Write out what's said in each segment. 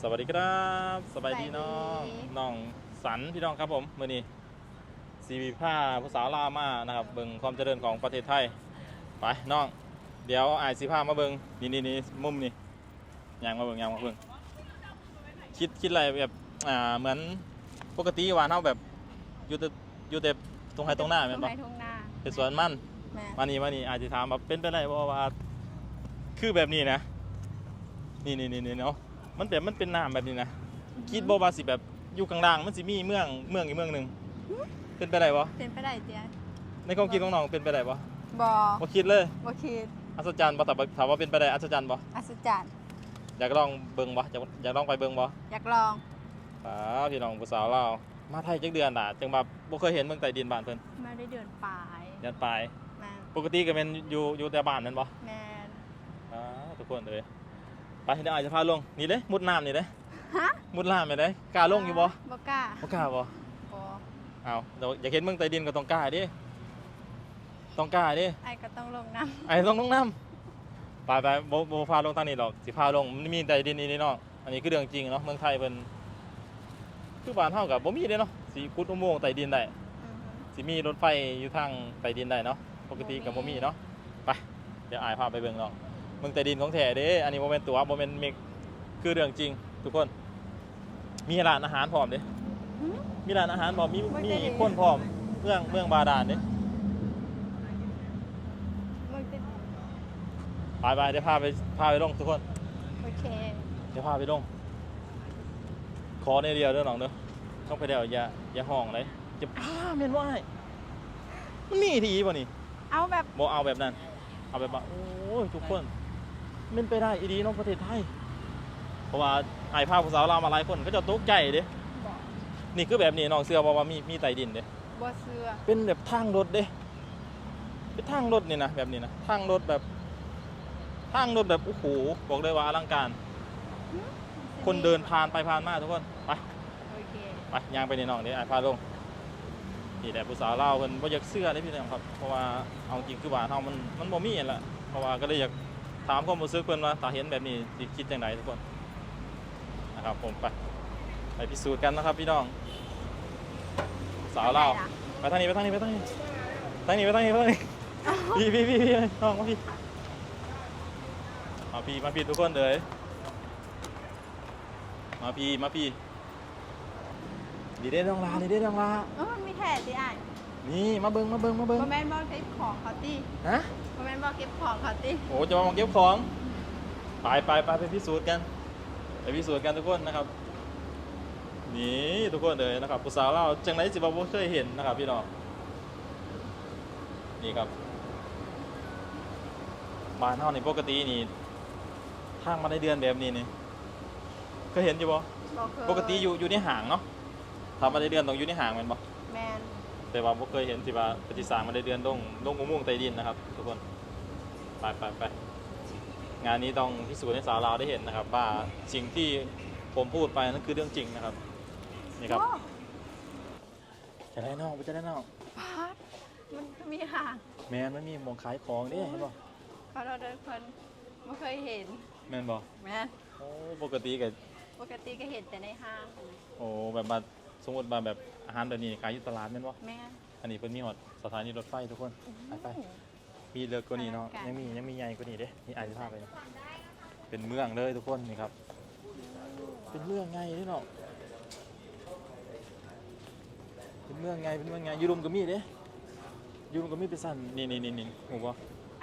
สวัสดีครับสบายดีสบายดีน้องน้องสันพี่น้องครับผมมื่อนี้ซีวีผ้าผู้สาวลาวมานะครับเบิ่งความเจริญของประเทศไทยไปน้อง เดี๋ยวอายสีผ้ามาเบิ่งนี่นี่นี่มุมนี่ยางมาเบิ่งยางมาเบิ่งคิดคิดอะไรแบบอ่าเหมือนปกติหวานเท่าแบบอยู่แต่อยู่แต่ตรงไหนตรงหน้าแม่นตปะรงไหนทุ่งนาเป็นสวนมันแม่มานี่มานี่อาจจะถามว่าเป็นไปได้บ่ว่าคือแบบนี้นะ นี่นี่นี่นี่เนาะ มันแบบมันเป็นน้ำแบบนี้นะคิดบ่ว่าสิแบบอยู่กลางล่างมันสิมีเมืองเมืองอีกเมืองหนึ่งเป็นไปได้บ่เป็นไปได้เตียในความคิดของน้องเป็นไปได้บ่บอบ่คิดเลยบ่คิดอัศจรรย์บ่แต่ถามว่าเป็นไปได้อัศจรรย์บ่อัศจรรย์อยากลองเบิ่งบ่อยากอยากลองไปเบิ่งบ่อยากลองป้าพี่น้องผู้สาวลาวมาไทยจักเดือนล่ะจังว่าบ่เคยเห็นเมืองใต้ดินบ้านเพิ่นมาได้เดือนปลายยันปลายแม่ปกติก็แม่นอยู่อยู่แต่บ้านนั่นบ่แม่อ่าทุกคนเลย ไปเดี๋ยวอาจจะพาลงนี่เลยมุดน้ำนี่เลยฮะมุดน้ำนี่เลยกล้าลงอยู่บ่บ่กล้าบ่กล้าบ่บ่เอาเดี๋ยวอยากเห็นเมืองใต้ดินก็ต้องกล้าดิต้องกล้าดิไอ้ก็ต้องลงน้ไอ้ต้องลงน้ำไปไปโบโบพาลงทางนี้หรอกสิพาลงมันมีใต้ดินนี่นี่เนาะอันนี้คือเรื่องจริงเนาะเมืองไทยเป็นคือบ้านเฮากับบ่มีเด้เนาะสิขุดอุโมงค์ใต้ดินได้ำอือฮึสิมีรถไฟอยู่ทางใต้ดินได้เนาะปกติกับบ่มีเนาะไปเดี๋ยวอายพาไปเบิ่งเนาะเมืองใต้ดินของแท้เด้อันนี้บ่แม่นตัวบ่แม่นเมกคือเรื่องจริง ทุกคน มีร้านอาหารพร้อมเด้หึมีร้านอาหารพร้อมมีบ่มีเคยเห็นคนพร้อมเมืองเมืองบาดาลเด้มึงจะไปไปเดี๋ยวพาไปพาไปลงทุกคนโอเคเดี๋ยวพาไปลงขอในเดียวเด้อน้องเด้อต้องไปเดียวอย่าอย่าห้องเลยจะอ้าเมนว่าไอ้มันมีทีป่ะนี่เอาแบบโมเอาแบบนั้น เอาแบบว่าโอ้ยทุกคน มันไปได้อีดีเน้องประเทศไทย เพราะว่าไอ้ภาพผู้สาวลาวมาหลายคนก็จะตกใจเด้บ่นี่คือแบบนี้น้องเสือบอกว่ามีมีไต้ดินเด้บ่เชื่อเป็นแบบทางรถเด้เป็นทางรถนี่นะแบบนี้นะทางรถแบบ ทางรถแบบโอ้โหบอกเลยว่าอลังการหึคนเดินผ่านไปผ่านมาทุกคนไป โอเคไปย่างไปในน้องนี่ไอ้พาลงนี่แหละผู้สาวเล่าวเพิ่นบ่อยากเสื้อได้พี่น้องครับ เพราะว่าเอาจริงคือบ้านเฮามันมันบ่มีนั่นแหละเพราะว่าก็เลยอยาก ถามความรู้สึกเพิ่นว่าถ้าเห็นแบบนี้สิคิดจังไดทุกคนนะครับผมไปไปพิสูจน์กันนะครับพี่น้อง สาวเล่าวไปไปทางนี้ไปทางนี้ไปทางนี้ทางนี้ไปทางนี้ไปทางนี้พี่พี่พี่พี่น้องมาพี่มาพี่มาพี่ทุกคนเลยมาพี่มาพี่ดีเด้น้องลาดีเด้น้องลาเออมันมีแท้สิอ้าย นี่มาเบิ้งมาเบิ้งมาเบิ้งบ่แม่นบ่เก็บของเขาติฮะบ่แม่นบ่เก็บของเขาติโอ้จะมาเก็บของไปไปไปไปพิสูจน์กันไปพิสูจน์กันทุกคนนะครับนี่ทุกคนเลยนะครับผู้สาวเราจังไรสิบ่บ่เคยเห็นนะครับพี่น้องนี่ครับบ้านเฮานี่ปกตินี่ทางมาในเดือนแบบนี้นี่เคยเห็นอยู่บ่บ่เคยปกติอยู่อยู่ในห้างเนาะทำมาในเดือนต้องอยู่ในห้างแม่นบ่แม่น แต่ว่าบ่เคยเห็นที่ว่าปฏิสร้างมาในเดือนดงดงอุโมงค์ใต้ดินนะครับ ทุกคนไปไปไปงานนี้ต้องพิสูจน์ให้สาวลาวได้เห็นนะครับ ว่าสิ่งที่ผมพูดไปนั่นคือเรื่องจริงนะครับ นี่ครับโอ้จะได้นอกไปจะได้นอกพาดมันมีห่างแมนมันมีหมองขายของเด้เห็นบ่เขาเราเดินคนไม่เคยเห็นแมนบ่แม่นโอ้ปกติก็ปกติก็เห็นแต่ในห้าง โอ้แบบมาส มมติมาแบบอาหารแบบนี้ขายอยู่ตลาดแม่นบ่แม่นอันนี้เพิ่นมีฮอดสถานีรถไฟทุกคนไปไปมีเลือกกว่านี้เนาะอลังการยังมียังมีใหญ่กว่านี้เด้นี่อายสิพาไปนะเป็นเมืองเลยทุกคนนี่ครับ เป็นเมืองไงเด้เนาะเป็นเมืองไงเป็นเมืองไงอยูรุมก็มีเด้อยูรุมก็มีเป็นสันนี่นี่นี่นี่หูบ่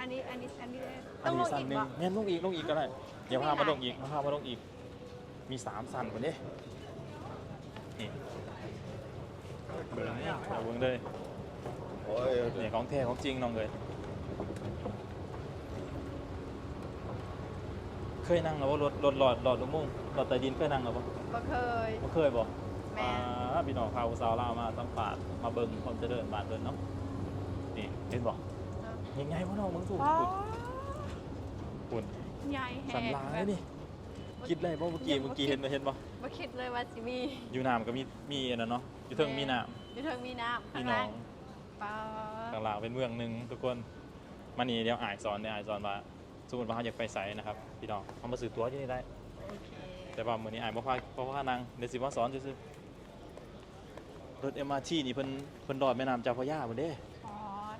อันนี้อันนี้อันนี้อันนี้ลสันอีกหนึ่งบ่แม่นลงอีกลงอีกก็ได้เดี๋ยวพามาลงอีกมาพามาลงอีก มีสามสันกว่านี้นี่ เบิ่งนี่เอาเบิ่งเลยโอ้ยนี่ของแท้ของจริงน้องเลยเคยนั่งแล้วว่ารถรถหลอดหลอดลูกมุ่งหลอดใต้ดินเคยนั่งแล้วปะบ่เคยบ่เคยบ่แม่นอ่าพี่น้องพาผู้สาวลาวมาสัมภาษณ์มาเบิ่งความเจริญบ้านเพิ่นเนาะนี่เห็นบ่ยังไงวะน้องมึงถูกอ๋อคุณใหญ่แฮสันหลา งเลยนี่คิดได้บ่เมื่อกี้เมื่อกี้เห็นบ่เห็นบ่บ่คิดเลยว่าสิมีอยู่น้ำก็มีมีอันนั้นเนาะอยู่เทิงมีน้ำอยู่เทิงมีน้ำพี่ข้างน้อล่างงเปล่าข้างล่างเป็นเมืองหนึงทุกคนมานี่เดี๋ยวอ่ายสอนเดี๋ยวอ่ายสอนว่าสมมุติว่าเฮาอยากไปไสนะครับพี่น้องเฮามาซื้อตั๋วที่นี่ได้ โอเคแต่ว่ามื้อนี้อายบ่พาบ่พานั่งเดี๋ยวสิมาสอนซื่อๆรถ MRT นี่เพิ่นเพิ่นรอดแม่น้ำเจ้าพระยาพุ่นเด้ อ๋อ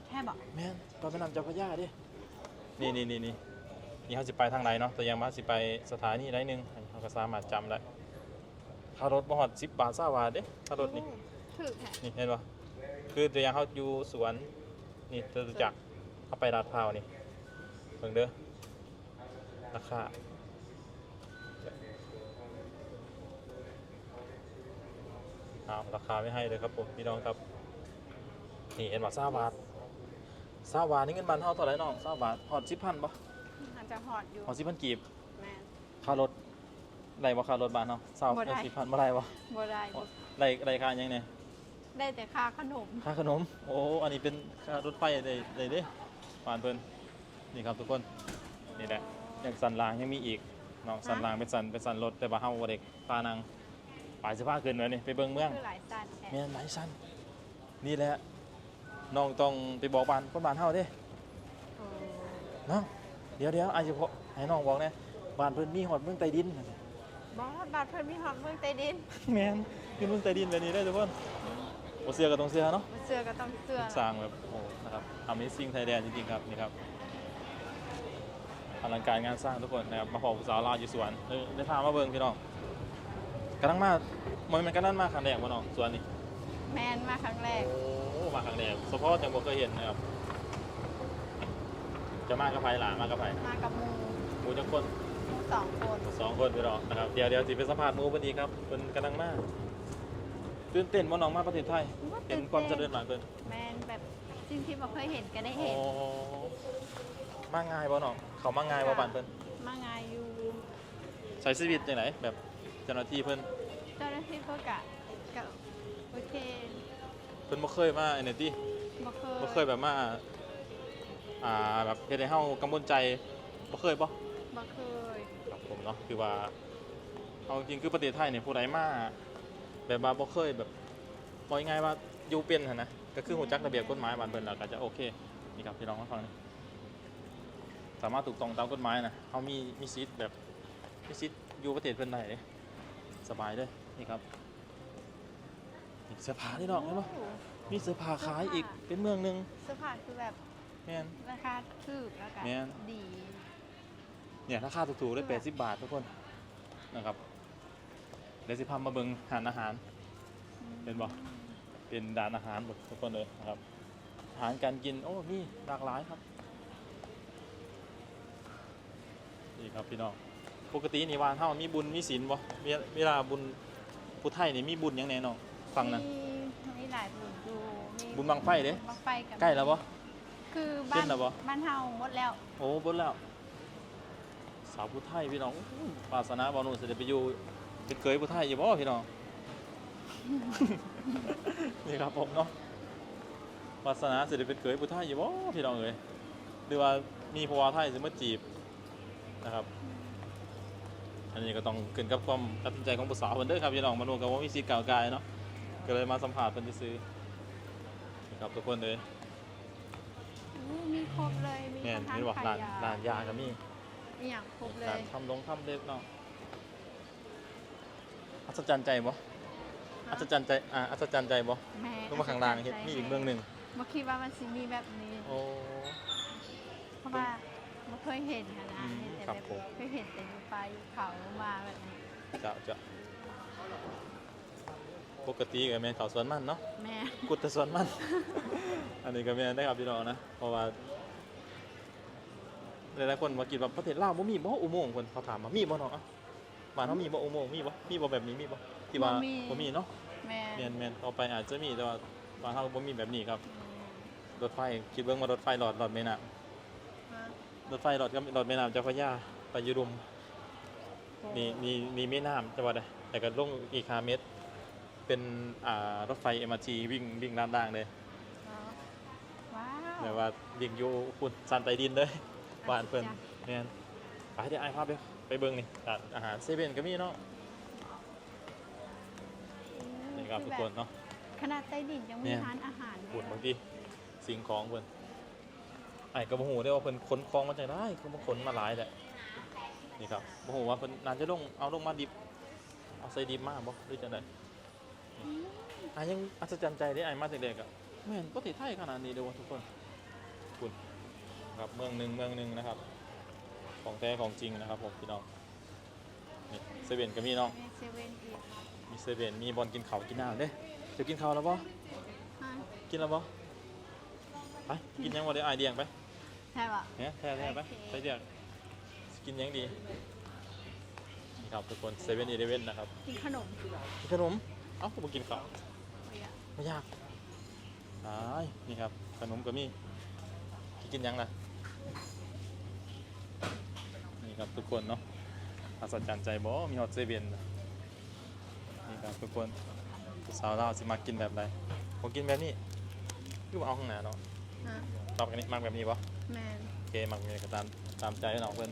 แท่บอกแม่นรอดแม่น้ำเจ้าพระยาเด้นี่นี่นี่นี่ นี่เขาสิไปทางไหนเนาะแต่ยังว่าสิไปสถานีใดหนึงอันนี้เขาก็สามารถจำได้ค่ารถบ่ฮอด10บาท20บาทเด้ค่ารถนี่ถือแท้นี่เห็นปะคือตัวอย่างเขาอยู่สวน นี่จตุจักรเขาไปลาดพร้าวนี่เบิ่งเด้อ ราคา เอาราคาไม่ให้เลยครับผมพี่น้องครับ นี่เห็นว่าซาบาทซาบาทนี่เงินบานเท่าเท่าไหร่น้องซาบาทหอดสิบพันปะอา จจะหอดอยู่หอดสิบพันกีบแม่น ค่ารถไรบ่ค่ารถบานเนาะซาบ่ได้ สิบพันบ่ได้บ่บ่ได้บ่ไรไรค่าหยังเนี่ยได้แต่ค่าขนม ค่าขนม โอ้อันนี้เป็นค่ารถไฟได้ได้เด้ปานเพิ่นนี่ครับทุกคนนี่แหละอย่างสันรางยังมีอีกเนาะสันรางเป็นสันเป็นสันรถแต่ว่าเฮาบ่ได้พานังปลายเสื้อผ้าขึ้นแล้วนี่ไปเบิ่งเมือง คือหลายสันแท้แม่นหลายสันนี่แหละน้องต้องไปบอกบ้านคนบ้านเฮาเด้โอ้เนาะ เดี๋ยวเดี๋ยวอาจจะให้น้องบอกแน่บ้านเพิ่นมีฮอดเมืองใต้ดินบอสบาดเพิ่นมีหอดเมืองใต้ดินแม่นอยู่เมืองใต้ดินแบบนี้ได้อทุกคนบ่เชื่อก็ต้องเชื่อเนาะเสื้อก็ต้องเสื้อสร้างแบบโอ้นะครับ Amazing Thailand จริงๆครับนี่ครับอลังการงานสร้างทุกคนนะครับมาขอผู้สาวลาวอยู่สวนเออได้พามาเบิ่งพี่น้องกำลังมามันมันกำลังมาครั้งแรกบ่น้องสวนนี่แมนมาครั้งแรกโอ้มาครั้งแรกเฉพาะจังบ่เคยเห็นนะครับ จะมากับไผหล่ะมากับไผมากับหมูหมูจังคนหมูสองคนสองคนพี่น้องนะครับเดี๋ยวเดี๋ยวสิไปสัมภาษณ์หมูเพิ่นอีกครับเพิ่นกำลังมาตื่นเต้นบ่น้องมาประเทศไทยเห็นความเจริญหลายเพิ่นแมนแบบสิ่งที่บ่เคยเห็นก็ได้โอ้เห็นมาง่ายบ่น้องเขามาง่ายบ่บ้านเพิ่นมาไงายอยู่ใช้ชีวิตจังไหนแบบเจ้าหน้าที่เพิ่นเจ้าหน้าที่เพิ่นกะกะโอเคเพิ่นบ่เคยมาไอ้นี่ติบ่เคยบ่เคยแบบมา อ่าแบบเฮ็ดให้เฮากังวลใจบ่เคยบ่บ่เคยครับผมเนาะคือว่าเอาจริงๆคือประเทศไทยเนี่ยผู้ใดมาแบบว่าบ่เคยแบบบอกง่ายๆว่าอยู่เป็นหั่นนะก็คือฮู้จักระเบียบกฎหมายบ้านเพิ่นแล้วก็จะโอเคนี่ครับพี่น้องมาฟังนี่สามารถถูกต้องตามกฎหมายนะเฮามีมีสิทธิ์แบบมีสิทธิ์อยู่ประเทศเพิ่นได้เด้สบายเด้อนี่ครับนี่เสื้อผ้านี่ดอกเห็นบ่โอ้มีเสื้อผ้าขายอีกเป็นเมืองหนึงเสื้อผ้าคือแบบ แม่น ราคาถูกแล้วกันแม่น ดี เนี่ยราคาถูกๆได้80บาททุกคนนะครับเดี๋ยวสิพามาเบิ่งหารอาหารเห็นบ่เป็นด่านอาหารหมดทุกคนเลยนะครับ อาหารการกินโอ้มีหลากหลายครับ นี่ครับพี่น้อง ปกตินี่วานเท่ามีบุญมีศีลบ่มีเวลาบุญผู้ไทยนี่มีบุญหยังแน่น้องฟังนั้นมีมีหลายบุญอยู่มีบุญบังไฟเด้ บังไฟกับใกล้แล้วบ่ คือเส้บ้านนแล้วบ่บ้านเฮาหมดแล้วโอ้บนแล้ว สาวผู้ไทยพี่น้องอู้ปรารถนาบ่หนูสิได้ไปอยู่เป็นเคยผู้ไทยอยู่บ่พี่น้อง นี่ครับผมเนาะปรารถนาสิได้เป็นเคยผู้ไทยอยู่บ่พี่น้องเอ้ยหรือว่ามีผัวไทยสิมาจีบนะครับ อันนี้ก็ต้องขึ้นกับความตัดสินใจของผู้สาวเพิ่นเด้อครับพี่น้องมนุษย์ก็บ่มีสิทธิ์กล่าวกายเนาะก็เลยมาสัมภาษณ์เพิ่นซื่อๆนี่ครับทุกคนเลยอู้ มีครบเลย มีแม่นทั้งมีว่าขายร้านยาร้านยาก็มีมีอย่างครบเลการยทำลงทำเล็บเนาะอัศจรรย์ใจบ่อัศจรรย์ใจอ่าอัศจรรย์ใจบ่แม่ลงมาข้างล่างเฮ็ดมีอีกเมืองหนึ่งบ่คิดว่ามันสิมีแบบนี้ โอ้ เพราะว่าบ่เคยเห็นนะนะอืมเห็นแต่ครับแบบผม เคยเห็นแต่อยู่ป่าอยู่เขามาแบบนี้จะจะ ปกติก็แม่นข้าวสวนมันเนาะแม่กุดแต่สวนมัน อันนี้ก็แม่นได้ครับพี่น้องนะเพราะว่าหลายๆคนมาคิดว่าประเทศลาวบ่มีบ่อุโมงค์เพิ่นเขาถามว่ามีบ่เนาะอะบ้านเฮามีบ่อุโมงค์มีบ่มีบ่แบบนี้มีบ่ที่ว่าบ่มีเนาะแม่แม่นแม่นเอาไปอาจจะมีแต่ว่าบ้านเฮาบ่มีแบบนี้ครับอืมรถไฟคิดเบิ่งว่ารถไฟหลอดหลอดแม่น้ำฮะรถไฟหลอดก็หลอดแม่น้ำเจ้าพระยาไปอยุรุมโอ้นี่นี่นี่แม่น้ำจังหวัดใดแต่ก็ลงอีก5เมตร เป็นอ่ารถไฟ MRT วิ่งวิ่งด้านล่างเลยว้าวแบบว่าวิ่งอยู่พุ่นสันใต้ดินเลยบ้านเพิ่นแม่นไปเดี๋ยวไอ้ายพาไปไปเบิ่งนี่ร้านอาหารเซเว่นก็มีเนาะนี่ครับทุกคนเนาะ ขนาดใต้ดินยังมีเนี่ยร้านอาหารเลยพุ่นบางทีสิ่งของเพิ่นไอ้ายก็บ่ฮู้ได้ว่าเพิ่นขนของมาจากไหนคือมาขนมาหลายแหละนี่ครับโอ้โหว่าเพิ่นนานจะลงเอาลงมาดิบเอาใส่ดิบมากบ่หรือจังได อะยังอัศจรรย์ใจได้ไอ้มาแต่เด็กอะแม่นประเทศไทยขนาดนี้เด้อวะทุกคนคุณครับเมืองหนึ่งเมืองหนึ่งนะครับ ของแท้ของจริงนะครับผมพี่น้องนี่เซเว่นก็มีน้องมีเซเว่นอีกมีเซเว่นมีบอลกินข้าวกินน้ำเด้เดี๋ยวกินข้าวแล้วบ่อะกินแล้วบ่ไปกินยังบ่ได้อายเดียงไป ใช่ปะ เนี่ยแท้แท้ไปไปเดียงกินยังดีนี่ครับทุกคนเซเว่นอีเลเว่นนะครับกินขนมกินขนม เอ้าผมกินข้าวไม่อยากไม่ยากตายนี่ครับ ขนมก็มีกินยังล่ะ นี่ครับทุกคนเนาะอัศจรรย์ใจบ่มีฮอตเซเว่นนะนี่ครับทุกคนสาวเราวสิมากินแบบใดผมกินแบบนี้คือว่าเอาข้างหน้าเนาะอะตอบกันนี้มักแบบนี้ปะแมนโอเคมักแบบนี้ก็ตามตามใจน้องเพื่อน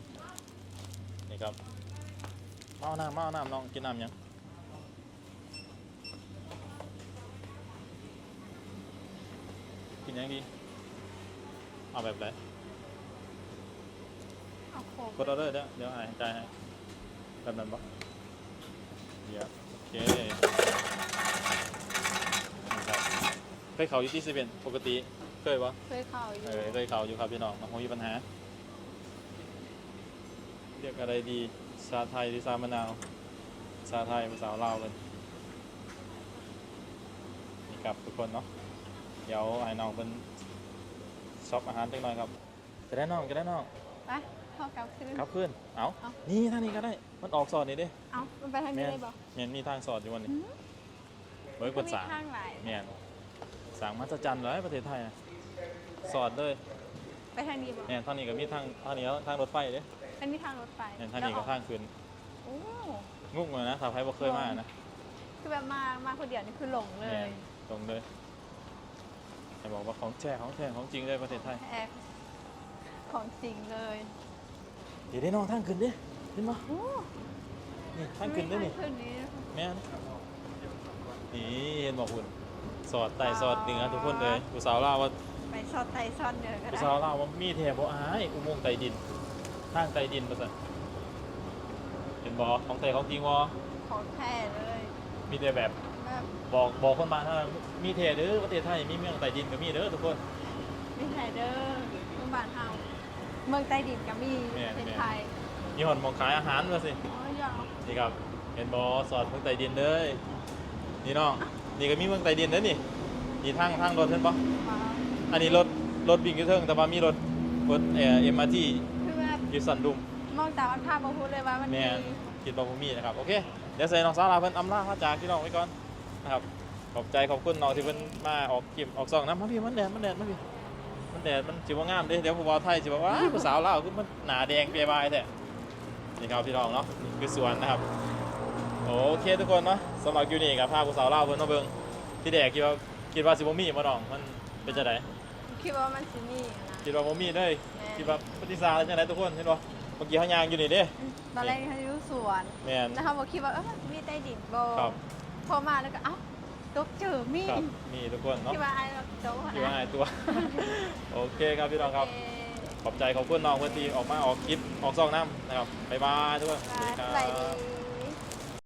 นี่ครับมาเอาน้ำมาเอาน้ำน้องกินน้ำยังกิ นยังดีเอาแบบไหนเอาโคกกดออเดอร์เดี๋ยวเดี๋ยวอ่านใจายให้แบบนั้นปะเดี๋ยวโอเคนี่ครับเคยเขาอยู่ที่เซเว่นปกติเคยปะเคยเข้าอยู่เออเคยเขาอยู่ครับพี่น้องมันคงมีปัญหา เรียกอะไรดีชาไทยหรือชามะนาวชาไทยภาษาลาวกันนี่ครับทุกคนเนาะ เดี๋ยวไอ้น้องเป็นช็อปอาหารจังหน่อยครับ จะได้น้องจะได้น้องไปเข้ากลับคืนครับเพื่อนเอาเอานี่ทางนี้ก็ได้ มันออกสอดนี่เด้เอามันไปทางแมนี้นได้บ่แมนมีทางสอดอยู่วันนี้หืมเบิร์กก็ดมีสามทางหลายแมนสางมัศจรรย์เลยประเทศไทยนะสอดเลยไปทางนี้บ่แมนทางนี้ก็มีทางทางนี้ทางรถไฟเด้อันนี้ทางรถไฟแมนทางนี้ก็ทางขึ้นโอ้งุกเลยนะสาวไทยบ่เคยมานะคือแบบมามาคนเดียวนี่คือหลงเลแมยนตรงเลย จะบอกว่าของแท้ของแท้ของจริงเลยประเทศไทย แอบของจริงเลยเดี๋ยวได้น้องทางขึ้นดิเห็นปะโอ้นี่ทางขึ้นด้วยนี่ทางขึ้นนี้แม่นนี่เห็นบอกคุณสอดไต่สอดเหนือทุกคนเลยผู้สาวลาวว่าไปซอดไตซอดเนื้อก็ผู้ได้สาวลาวว่ามีแถบบ่อายอุโมงค์ใต้ดินทางใต้ดินประสันเห็นบอของแต่ของจริงวอของแท้เลย มีแต่แบบ แบบบอกบอกคนมาเท่านั้นมีแถเด้อประเทศไทยมีเมืองใต้ดินก็มีเด้อทุกคนมีไทเดอร์เมืองบ้านเฮาเมืองใต้ดินก็มีแม่ประนเทศแม่นไทยมีหอนมองขายอาหารมาสิอ๋อยาวนี่ครับเห็นบอสอดเมืองใต้ดินเลยนี่น้องนี่ก็มีเมืองใต้ดินเด้อนี่นี่ทางทางรถเห็นปะมาอันนี้รถรถวิ่งอยู่เทิงแต่ว่ามีรถรถเอ่อ MRT คือแบบอยู่สันดุมมองตามันภาพมาพูดเลยว่ามันแม่มีนคิดว่าบ่มีนะครับ โอเค เดี๋ยวใส่น้องสาวลาเพิ่นอำลาพระจากพี่น้องไว้ก่อน นะครับขอบใจขอบคุณน้องที่เพิ่นมาออกคลิปออกซองนะมาพี่มันแดดมันแดดมาพี่มันแดดมันสิบ่งามเด้เดี๋ยวผู้บ่าวไทยสิบอกว่าอ้าวผู้สาวลาวคือมันหน้าแดงเปียบายแท้นี่ครับพี่น้องเนาะนี่คือสวนนะครับโอเคทุกคนเนาะสำหรับยูนี่กับพาผู้สาวลาวเพิ่นมาเบิ่งที่แดกคิดว่าคิดว่าสิบ่มีบ่น้องมันเป็นจังไดคิดว่ามันสิมีนะคิดว่าบ่มีเลยแม่นคิดว่าปฏิสารจังไดทุกคนเห็นบ่เมื่อกี้เฮายางอยู่นี่เด้ตอนแรกเขาอยู่สวนแม่นนะคะบอกคิดว่าเออมันมีใต้ดินโบครับ พอมาแล้วก็เอ้าตกเจอมีครับมีทุกคนเนาะคิดว่าไอ้เราโจ๊กคิดว่านะหายตัว โอเคครับพี่น้องครับเอ่อขอบใจขอบคุณน้องเพื่อนที่ออกมาออกคลิปออกซองน้ำนะครับบ๊ายบายทุกคนสวัสดีคสรับวัสดี